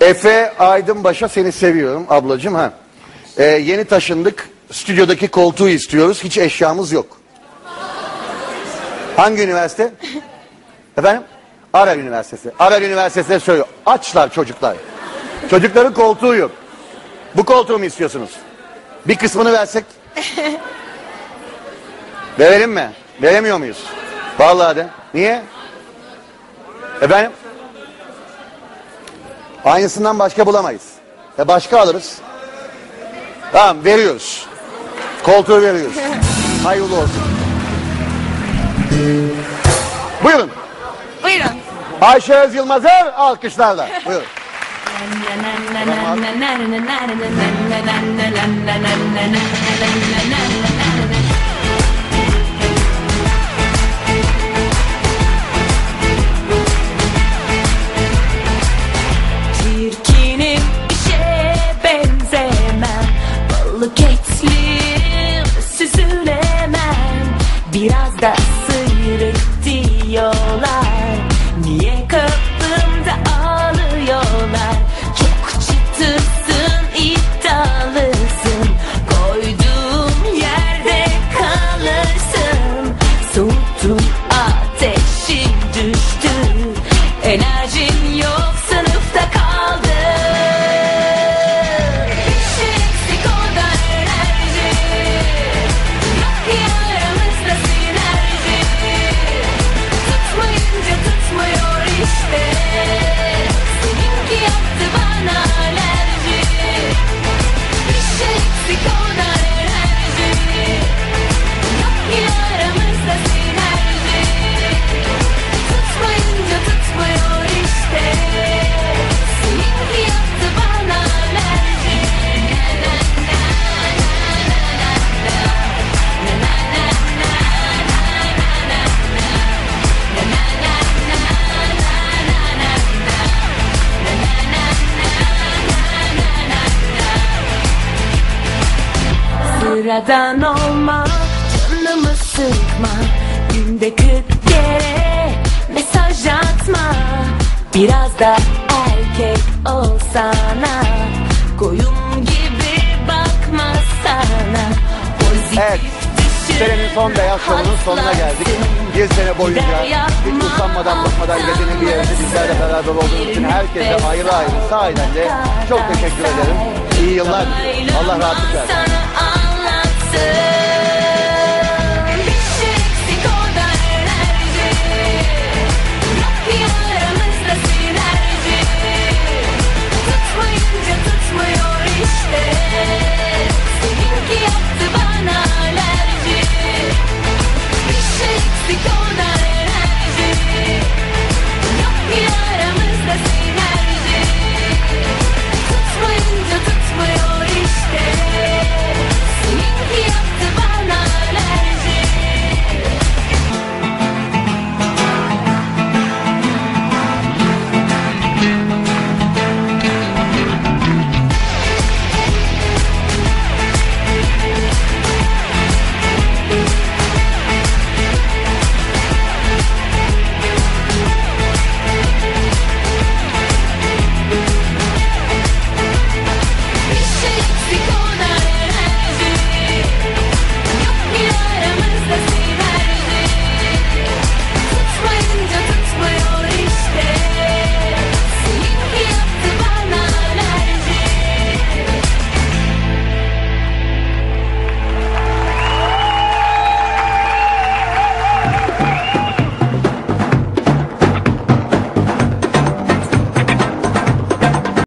Efe Aydınbaş'a seni seviyorum ablacığım ha. Ee, yeni taşındık. Stüdyodaki koltuğu istiyoruz. Hiç eşyamız yok. Hangi üniversite? Efendim? Arar Üniversitesi. Arar Üniversitesi'ne söylüyor. Açlar çocuklar. Çocukların koltuğu yok. Bu koltuğu mu istiyorsunuz? Bir kısmını versek. Verelim mi? Veremiyor muyuz? Vallahi de. Niye? Efendim? Aynısından başka bulamayız. E başka alırız. Tamam veriyoruz. Koltuğu veriyoruz. Hayırlı olsun. Buyurun. Buyurun. Ayşe Öz Yılmaz'ı alkışlarla. Buyurun. your. Sıradan olma Canımı sıkma Günde kırk kere Mesaj atma Biraz da erkek olsana Koyun gibi bakma sana Pozitif Evet. Senenin son beyaz şovunun sonuna geldik. Bir sene boyunca hiç usanmadan bıkmadan gecenin bir yerinde bizlerle beraber olduğunuz için herkese ayrı ayrı sahiden de çok teşekkür ederim. İyi yıllar. Allah rahatlık versin.